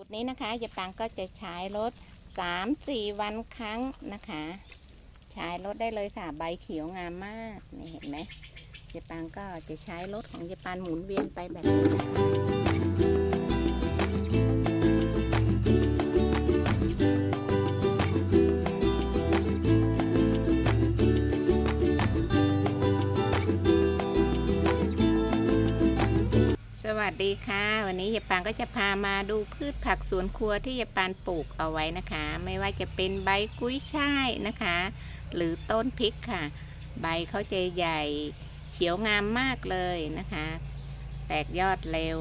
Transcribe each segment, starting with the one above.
สูตรนี้นะคะยายปังก็จะใช้รถ3-4 วันครั้งนะคะ ใช้รถได้เลยค่ะ ใบเขียวงามมากนี่เห็นไหมยายปังก็จะใช้รถของยายปังหมุนเวียนไปแบบนี้นะคะ ดีค่ะ วันนี้ยายปานก็จะพามาดูพืชผักสวนครัวที่ยายปานปลูกเอาไว้นะคะ ไม่ว่าจะเป็นใบกุ้ยช่ายนะคะ หรือต้นพริกค่ะ ใบเขาจะใหญ่เขียวงามมากเลยนะคะ แตกยอดเร็ว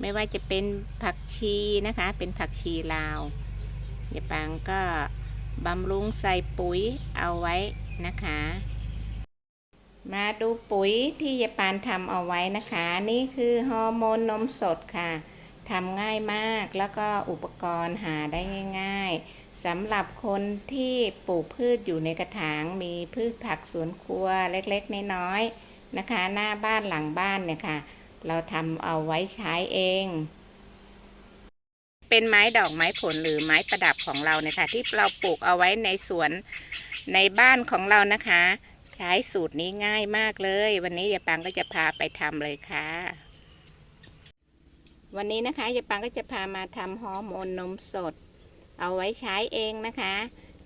ไม่ว่าจะเป็นผักชีนะคะ เป็นผักชีลาวยายปางก็บำรุงใส่ปุ๋ยเอาไว้นะคะ มาดูปุ๋ยที่ยายปานทำเอาไว้นะคะ นี่คือฮอร์โมนนมสดค่ะทำง่ายมากแล้วก็อุปกรณ์หาได้ง่าย ๆสำหรับคนที่ปลูกพืชอยู่ในกระถางมีพืชผักสวนครัวเล็กๆ น้อยๆนะคะ หน้าบ้านหลังบ้านเนี่ยค่ะ เราทำเอาไว้ใช้เอง เป็นไม้ดอกไม้ผลหรือไม้ประดับของเราเนี่ยค่ะที่เราปลูกเอาไว้ในสวนในบ้านของเรานะคะ ช้สูตรนี้ง่ายมากเลย วันนี้ยายปังก็จะพาไปทำเลยค่ะ วันนี้นะคะยายปังก็จะพามาทำฮอร์โมนนมสด เอาไว้ใช้เองนะคะ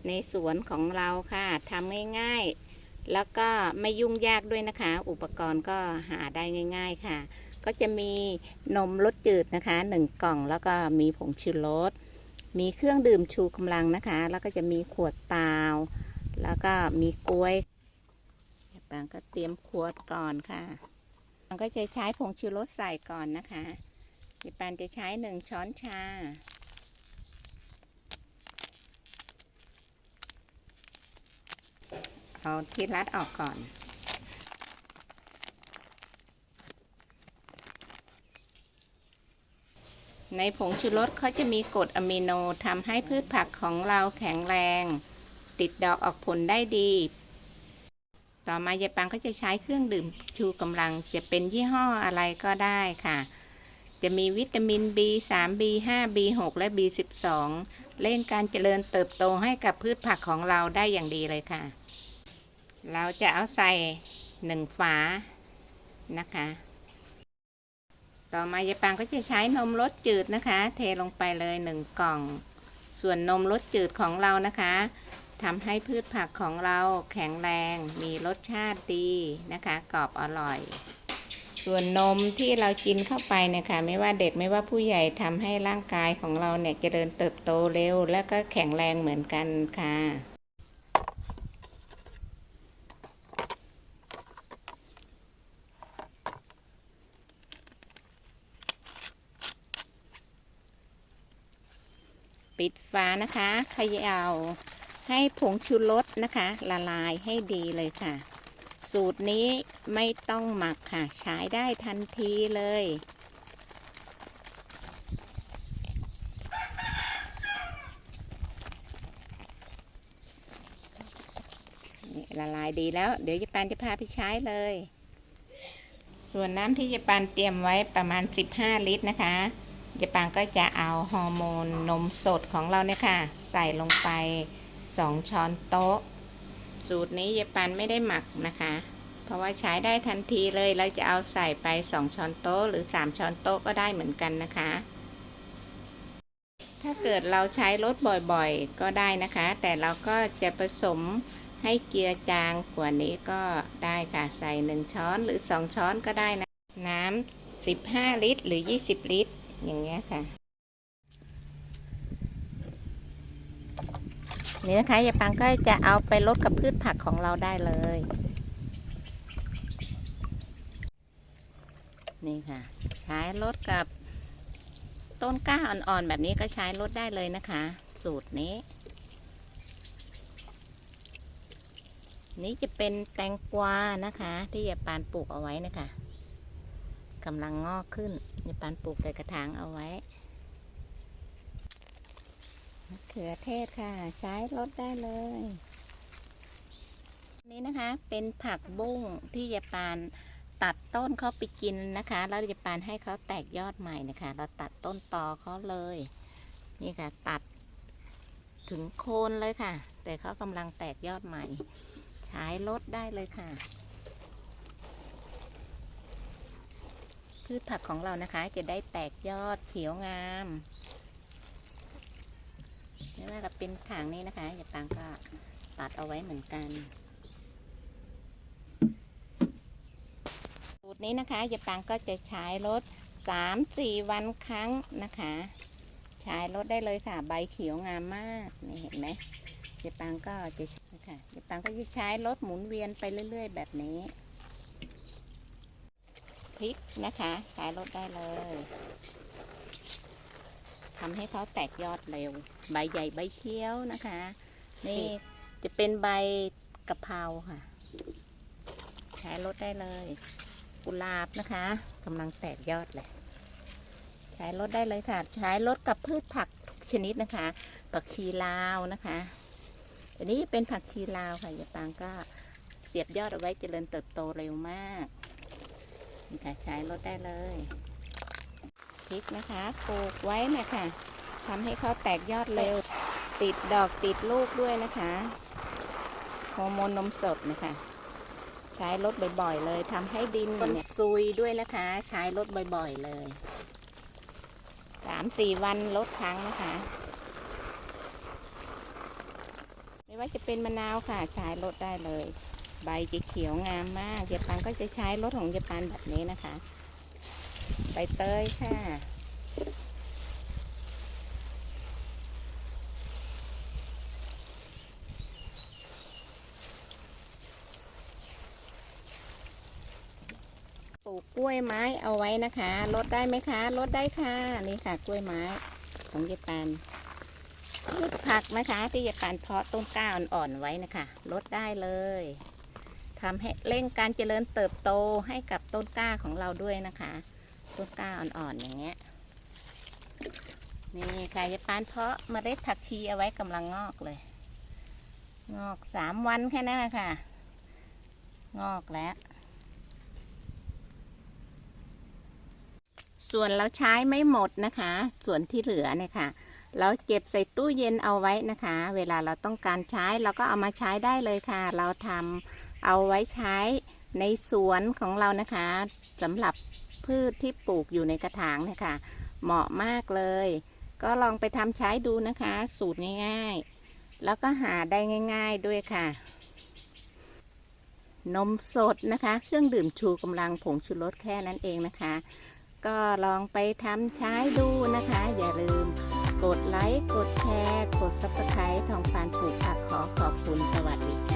ในสวนของเราค่ะทำง่ายๆ แล้วก็ไม่ยุ่งยากด้วยนะคะ อุปกรณ์ก็หาได้ง่าย ๆค่ะ ก็จะมีนมรสจืดนะคะหนึ่งกล่องแล้วก็มีผงชูรสมีเครื่องดื่มชูกำลังนะคะ แล้วก็จะมีขวดเปล่าแล้วก็มีกล้วย ปางก็เตรียมขวดก่อนค่ะปางก็จะใช้ผงชูรสใส่ก่อนนะคะยายปานจะใช้หนึ่งช้อนชา เอาที่รัดออกก่อนในผงชูรสเขาจะมีกรดอะมิโนทำให้พืชผักของเราแข็งแรง ติดดอกออกผลได้ดี ต่อมายายปังก็จะใช้เครื่องดื่มชูกำลังจะเป็นยี่ห้ออะไรก็ได้ค่ะ จะมีวิตามิน B3 B5 B6 และ B12 เร่งการเจริญเติบโตให้กับพืชผักของเราได้อย่างดีเลยค่ะ เราจะเอาใส่หนึ่งฝานะคะ ต่อมายายปังก็จะใช้นมรสจืดนะคะ เทลงไปเลยหนึ่งกล่อง ส่วนนมรสจืดของเรานะคะ ทำให้พืชผักของเราแข็งแรง มีรสชาติดีนะคะ กรอบอร่อย ส่วนนมที่เรากินเข้าไปเนี่ยค่ะไม่ว่าเด็กไม่ว่าผู้ใหญ่ทำให้ร่างกายของเราเนี่ยเจริญเติบโตเร็ว และก็แข็งแรงเหมือนกันค่ะปิดฝานะคะเขย่า ให้ผงชูรสนะคะ ละลายให้ดีเลยค่ะ สูตรนี้ไม่ต้องหมักค่ะ ใช้ได้ทันทีเลย ละลายดีแล้ว เดี๋ยวยาปานจะพาไปใช้เลย ส่วนน้ำที่ยาปานเตรียมไว้ประมาณ 15 ลิตรนะคะยาปางก็จะเอาฮอร์โมนนมสดของเราเนี่ยค่ะ ใส่ลงไป 2ช้อนโต๊ะ สูตรนี้ยายปานไม่ได้หมักนะคะ เพราะว่าใช้ได้ทันทีเลยเราจะเอาใส่ไป2ช้อนโต๊ะหรือ3ช้อนโต๊ะก็ได้เหมือนกันนะคะ ถ้าเกิดเราใช้รสบ่อยๆ ก็ได้นะคะ แต่เราก็จะผสมให้เจือจางกว่านี้ก็ได้ค่ะใส่1ช้อนหรือ2ช้อนก็ได้นะ น้ำ15 ลิตร หรือ 20 ลิตร อย่างเงี้ยค่ะ นี่นะคะยายปังก็จะเอาไปลดกับพืชผักของเราได้เลย นี่ค่ะ ใช้ลดกับต้นกล้าอ่อนๆแบบนี้ก็ใช้ลดได้เลยนะคะ สูตรนี้ นี่จะเป็นแตงกวานะคะ ที่ยายปานปลูกเอาไว้นะคะกำลังงอกขึ้นยายปานปลูกใส่กระถางเอาไว้ มะเขือเทศค่ะ ใช้ลดได้เลย นี่นะคะเป็นผักบุ้งที่ยาปานตัดต้นเขาไปกินนะคะ แล้วจะปานให้เขาแตกยอดใหม่นะคะ เราตัดต้นตอเขาเลย นี่ค่ะ ตัดถึงโคนเลยค่ะ แต่เขากำลังแตกยอดใหม่ ใช้ลดได้เลยค่ะ พืชผักของเรานะคะจะได้แตกยอดเขียวงาม ไม่ว่าจะเป็นถางนี้นะคะอย่าตังก็ตัดเอาไว้เหมือนกันสูตรนี้นะคะยายปังก็จะใช้รถสามสี่วันครั้งนะคะ ใช้รถได้เลยค่ะ ใบเขียวงามมากนี่เห็นไหมยายปังก็จะใช้ค่ะยายปังก็จะใช้รถหมุนเวียนไปเรื่อย ๆ แบบนี้พริกนะคะใช้รถได้เลย ทำให้เขาแตกยอดเร็ว ใบใหญ่ใบเขียวนะคะ นี่จะเป็นใบกะเพราค่ะใช้รถได้เลย กุหลาบนะคะกำลังแตกยอดเลย ใช้รถได้เลยค่ะ ใช้รถกับพืชผักทุกชนิดนะคะ ผักชีลาวนะคะอันนี้เป็นผักชีลาวค่ะยายปางก็เสียบยอดเอาไว้เจริญเติบโตเร็วมากนี่ค่ะใช้รถได้เลย พริกนะคะปลูกไว้นะคะทำให้เขาแตกยอดเร็ว ติดดอกติดลูกด้วยนะคะฮอร์โมนนมสดนะคะใช้รถบ่อยๆ เลยทำให้ดินเนี่ยซุยด้วยนะคะ ใช้รถบ่อยๆเลยสามสี่วันลดครั้งนะคะ ไม่ว่าจะเป็นมะนาวค่ะ ใช้รถได้เลย ใบจะเขียวงามมากเยปันก็จะใช้รถของเยปันแบบนี้นะคะ ใบเตยค่ะ ปลูกกล้วยไม้เอาไว้นะคะลดได้ไหมคะลดได้ค่ะ นี่ค่ะกล้วยไม้ของเยปันพืชผักนะคะที่เยปันเพาะต้นกล้าอ่อนๆไว้นะคะลดได้เลยทำให้เร่งการเจริญเติบโตให้กับต้นกล้าของเราด้วยนะคะ ต้นกล้าอ่อนๆอย่างเงี้ยนี่ค่ะเยปันเพาะเมล็ดผักชีเอาไว้กำลังงอกเลย งอกสามวันแค่นั้นค่ะ งอกแล้ว ส่วนเราใช้ไม่หมดนะคะ ส่วนที่เหลือเนี่ยค่ะ เราเก็บใส่ตู้เย็นเอาไว้นะคะ เวลาเราต้องการใช้เราก็เอามาใช้ได้เลยค่ะ เราทำเอาไว้ใช้ในสวนของเรานะคะสำหรับ พืชที่ปลูกอยู่ในกระถางเนี่ยค่ะเหมาะมากเลย ก็ลองไปทำใช้ดูนะคะ สูตรง่ายๆ แล้วก็หาได้ง่าย ๆด้วยค่ะ นมสดนะคะ เครื่องดื่มชูกำลังผงชูรสแค่นั้นเองนะคะ ก็ลองไปทำใช้ดูนะคะ อย่าลืมกดไลค์ กดแชร์ กดซับสไครต์ทองฟานปลูกผักขอขอบคุณสวัสดีค่ะ